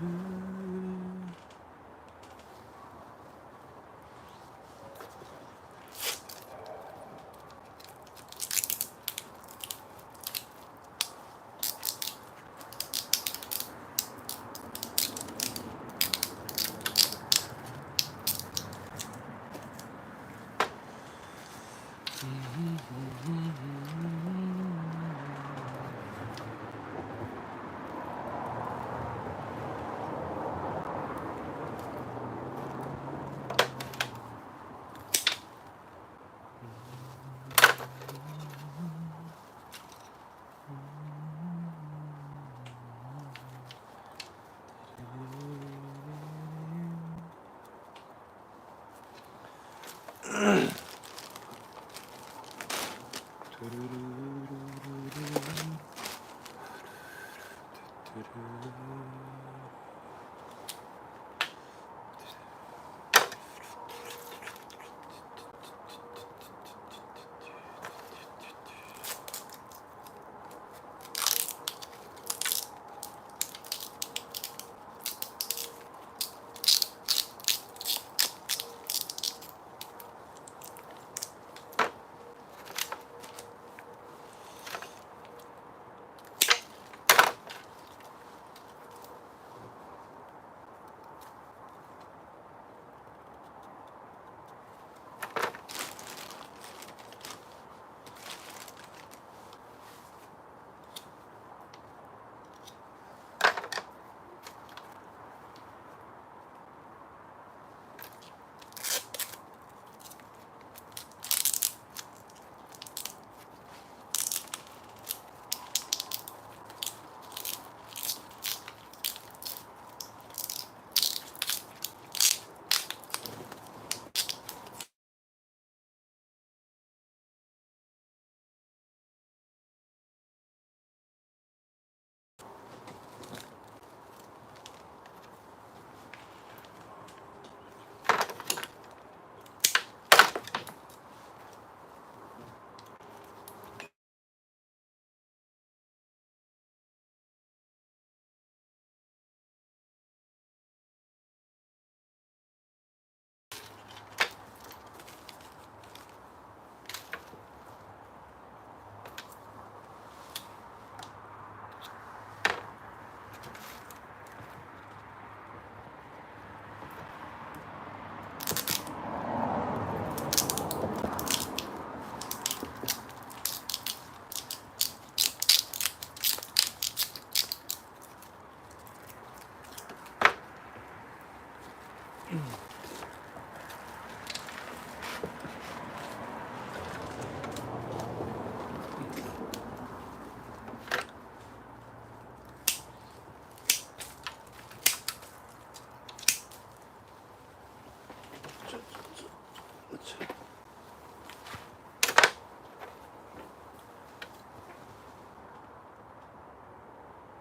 Mm-hmm. Terörü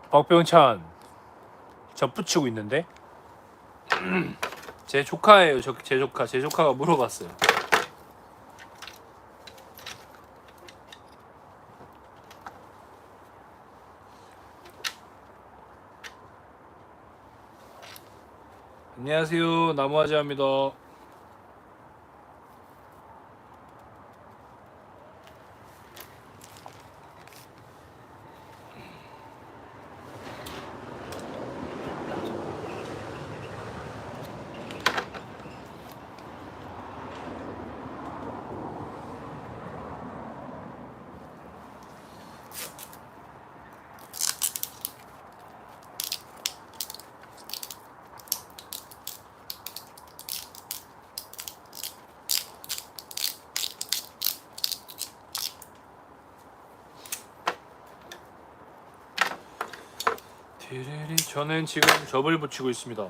박병찬 저 붙이고 있는데 제 조카예요. 저, 제 조카. 제 조카가 물어봤어요. 안녕하세요. 나무아지입니다 디리리, 저는 지금 접을 붙이고 있습니다.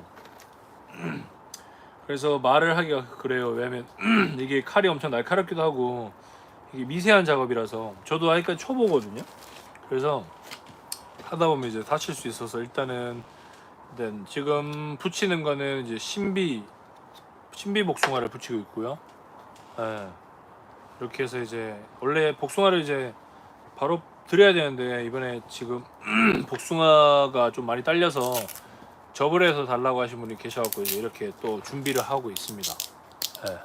그래서 말을 하기가 그래요. 왜냐면 이게 칼이 엄청 날카롭기도 하고 이게 미세한 작업이라서 저도 아직까지 초보거든요. 그래서 하다 보면 이제 다칠 수 있어서 일단은 일단 지금 붙이는 거는 이제 신비 신비 복숭아를 붙이고 있고요. 예. 이렇게 해서 이제 원래 복숭아를 이제 바로 드려야 되는데 이번에 지금 복숭아가 좀 많이 딸려서 접을 해서 달라고 하신 분이 계셔갖고 이제 이렇게 또 준비를 하고 있습니다. 예.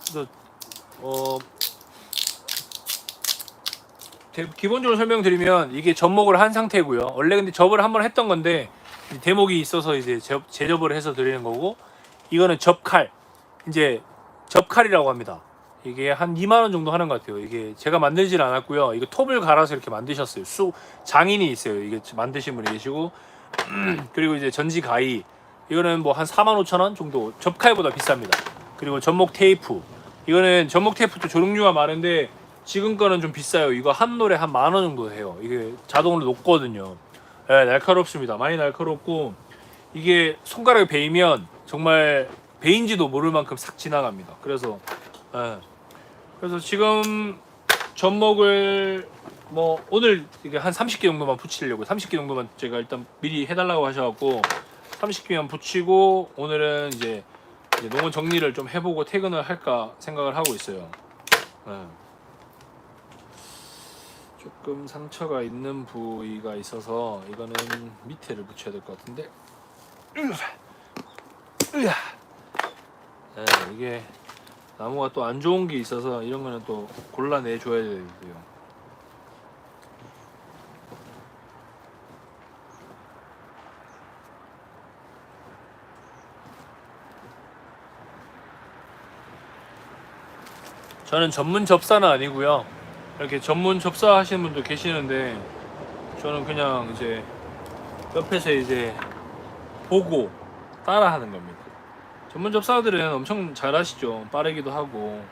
그래서 어 대- 기본적으로 설명드리면 이게 접목을 한 상태고요. 원래 근데 접을 한번 했던 건데 이 대목이 있어서 이제 접, 재접을 해서 드리는 거고 이거는 접칼 이제 접칼이라고 합니다. 이게 한 2만 원 정도 하는 것 같아요. 이게 제가 만들질 않았고요. 이거 톱을 갈아서 이렇게 만드셨어요. 수 장인이 있어요. 이게 만드신 분이 계시고 그리고 이제 전지 가위 이거는 뭐 한 4만 5천 원 정도 접칼보다 비쌉니다. 그리고 접목 테이프 이거는 접목 테이프도 종류가 많은데 지금 거는 좀 비싸요. 이거 한 노래 한 만 원 정도 해요. 이게 자동으로 녹거든요. 네, 날카롭습니다. 많이 날카롭고 이게 손가락에 베이면 정말 배인지도 모를 만큼 싹 지나갑니다. 그래서 예. 그래서 지금 젖먹을 뭐 오늘 이게 한 30개 정도만 붙이려고 30개 정도만 제가 일단 미리 해달라고 하셔갖고 30개만 붙이고 오늘은 이제, 이제 농원 정리를 좀 해보고 퇴근을 할까 생각을 하고 있어요. 예. 조금 상처가 있는 부위가 있어서 이거는 밑에를 붙여야 될 것 같은데. 네, 이게 나무가 또 안 좋은 게 있어서 이런 거는 또 골라내 줘야 되고요. 저는 전문 접사는 아니고요. 이렇게 전문 접사 하시는 분도 계시는데 저는 그냥 이제 옆에서 이제 보고 따라 하는 겁니다. 전문 접사들은 엄청 잘 하시죠. 빠르기도 하고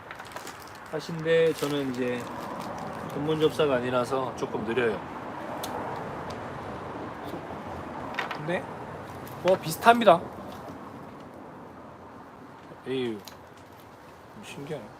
하신데 저는 이제 전문 접사가 아니라서 조금 느려요. 근데 뭐 비슷합니다. 에이 신기하네.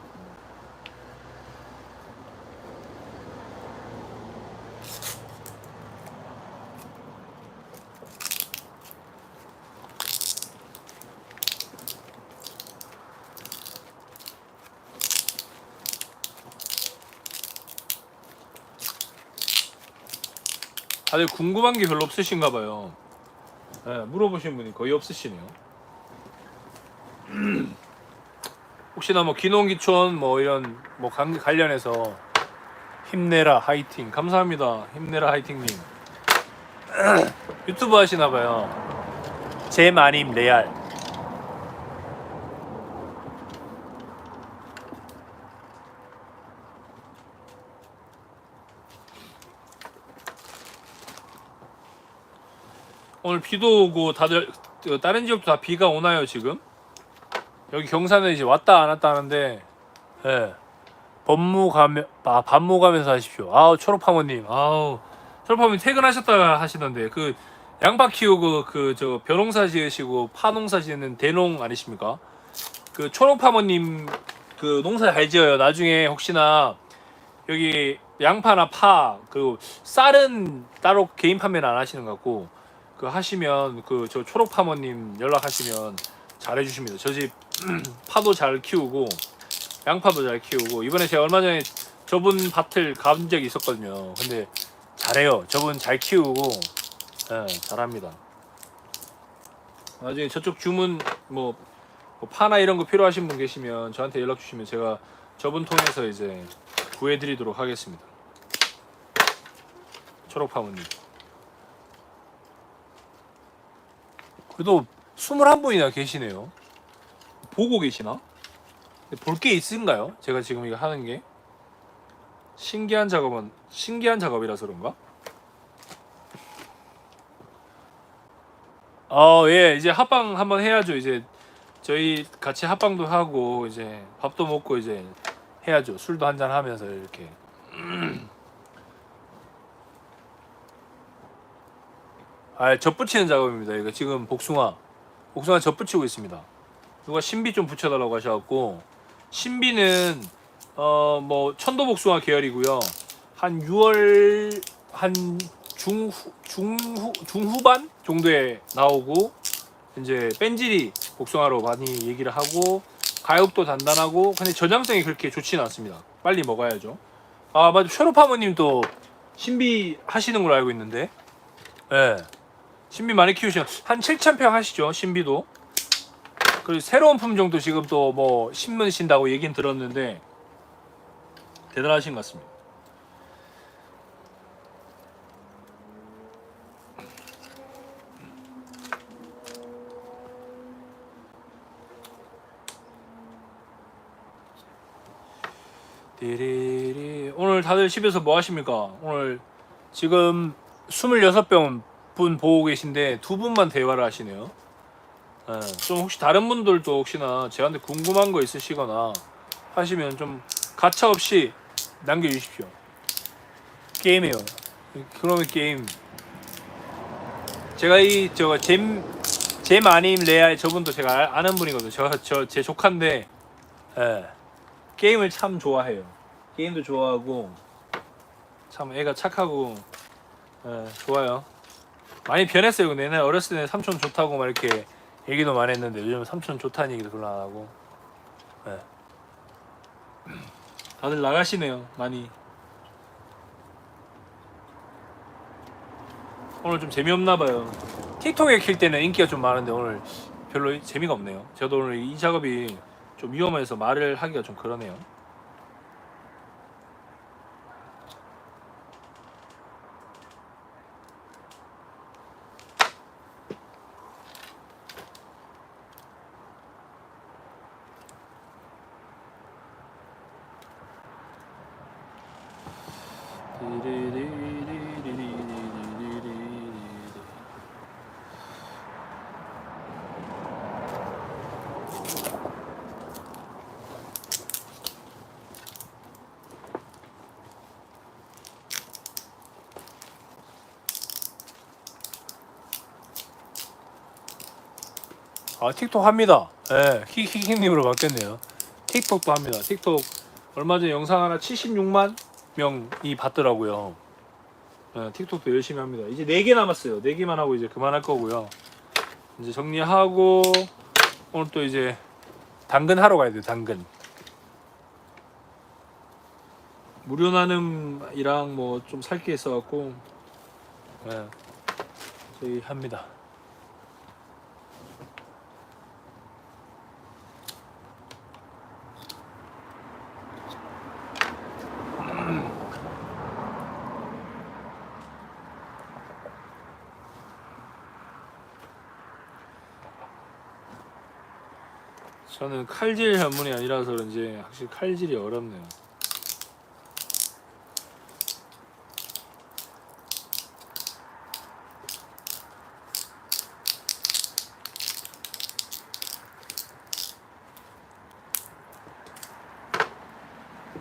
다들 궁금한 게 별로 없으신가 봐요. 네, 물어보신 분이 거의 없으시네요. 혹시나 뭐 기농기촌 뭐 이런 뭐 관- 관련해서 힘내라 하이팅 감사합니다. 힘내라 하이팅님 유튜브 하시나 봐요. 제 마님 레알. 오늘 비도 오고 다들 어, 다른 지역도 다 비가 오나요 지금? 여기 경산은 이제 왔다 안 왔다 하는데 예. 법무 가면 아 가면서 하십시오. 아우 초록파모님 아우 초록파모님 퇴근하셨다 하시던데 그 양파 키우고 그 저 벼농사 지으시고 파농사 지는 대농 아니십니까? 그 초록파모님 그 농사 잘 지어요. 나중에 혹시나 여기 양파나 파그 쌀은 따로 개인 판매는 안 하시는 것 같고 그 하시면 그 저 초록 파머님 연락하시면 잘해 주십니다. 저 집 파도 잘 키우고 양파도 잘 키우고 이번에 제가 얼마 전에 저분 밭을 간 적이 있었거든요. 근데 잘해요. 저분 잘 키우고 예, 잘합니다. 나중에 저쪽 주문 뭐, 뭐 파나 이런 거 필요하신 분 계시면 저한테 연락 주시면 제가 저분 통해서 이제 구해드리도록 하겠습니다. 초록 파머님. 그래도 21분이나 계시네요. 보고 계시나? 볼 게 있은가요? 제가 지금 이거 하는 게 신기한 작업은 신기한 작업이라서 그런가? 어, 예, 이제 합방 한번 해야죠. 이제 저희 같이 합방도 하고 이제 밥도 먹고 이제 해야죠. 술도 한잔 하면서 이렇게. 아, 젖 붙이는 작업입니다. 이거 지금 복숭아, 복숭아 젖 붙이고 있습니다. 누가 신비 좀 붙여달라고 하셔갖고 신비는 어 뭐 천도 복숭아 계열이고요. 한 6월 한 중후 중후 중후반 정도에 나오고 이제 뺀질이 복숭아로 많이 얘기를 하고 가격도 단단하고 근데 저장성이 그렇게 좋지는 않습니다. 빨리 먹어야죠. 아 맞아 쉐로파머님도 신비 하시는 걸로 알고 있는데, 예. 신비 많이 키우시는 한 7,000평 하시죠 신비도. 그리고 새로운 품종도 지금 또 뭐 심으신다고 얘긴 들었는데 대단하신 것 같습니다. 오늘 다들 집에서 뭐 하십니까? 오늘 지금 26병 분 보고 계신데 두 분만 대화를 하시네요. 예, 좀 혹시 다른 분들도 혹시나 저한테 궁금한 거 있으시거나 하시면 좀 가차 없이 남겨주십시오. 게임이에요. 그러면 게임. 제가 이 저거 잼제 마님 레알 저분도 제가 아- 아는 분이거든요. 저 저 제 조카인데 예. 게임을 참 좋아해요. 게임도 좋아하고 참 애가 착하고 예, 좋아요. 많이 변했어요. 근데 옛날 어렸을 때는 삼촌 좋다고 막 이렇게 얘기도 많이 했는데 요즘 삼촌 좋다는 얘기도 별로 안 하고 예. 다들 나가시네요. 많이. 오늘 좀 재미없나 봐요. 틱톡에 킬 때는 인기가 좀 많은데 오늘 별로 재미가 없네요. 저도 오늘 이 작업이 좀 위험해서 말을 하기가 좀 그러네요. 아 틱톡 합니다. 예, 히히히님으로 바뀌었네요. 틱톡도 합니다. 틱톡 얼마 전에 영상 하나 76만 명이 봤더라고요. 예, 틱톡도 열심히 합니다. 이제 4개 남았어요. 4개만 하고 이제 그만할 거고요. 이제 정리하고 오늘 또 이제 당근 하러 가야 돼요. 당근. 무료 나눔이랑 뭐 좀 살 게 있어갖고 예, 저희 합니다. 저는 칼질 전문이 아니라서 그런지 확실히 칼질이 어렵네요.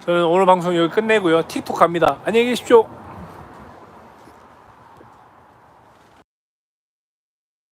저는 오늘 방송 여기 끝내고요. 틱톡 갑니다. 안녕히 계십시오.